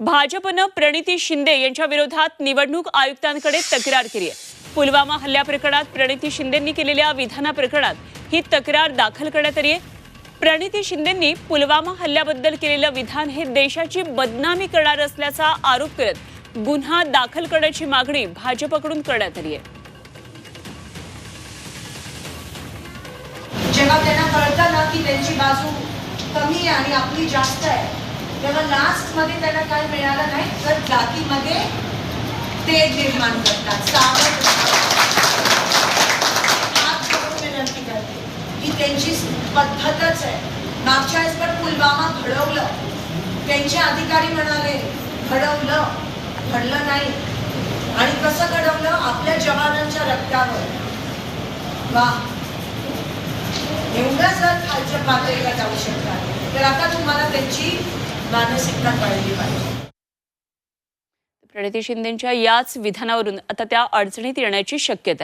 भाजपनं प्रणिती शिंदे यांच्या विरोधात निवडणूक आयुक्तांकडे तक्रार केली आहे. पुलवामा हल्ल्या प्रकरणात प्रणिती शिंदेंनी केलेल्या विधानाप्रकरणात ही तक्रार दाखल करण्यात आली आहे. प्रणिती शिंदेंनी पुलवामा हल्ल्याबद्दल केलेलं विधान हे देशाची बदनामी करणार असल्याचा आरोप करत गुन्हा दाखल करण्याची मागणी भाजपकडून करण्यात आली आहे. जेव्हा त्यांना कळतं ना की त्यांची बाजू कमी आहे आणि आपली जास्त आहे तेव्हा ना मध्ये त्याला काय मिळालं नाही तर जातीमध्ये ते निर्माण करतात. सावध विनंती करते. ही त्यांची पद्धतच आहे. मागच्या वेळेस पण पुलवामा घडवलं. त्यांचे अधिकारी म्हणाले घडवलं घडलं नाही. आणि कसं घडवलं? आपल्या जवानांच्या रक्तावर. वा. एवढं जर खालच्या पातळीला जाऊ शकतात तर आता तुम्हाला त्यांची मानसिकता कळली पाहिजे. प्रणिती शिंदेच्या याच विधानावरून आता त्या अडचणीत येण्याची शक्यता आहे.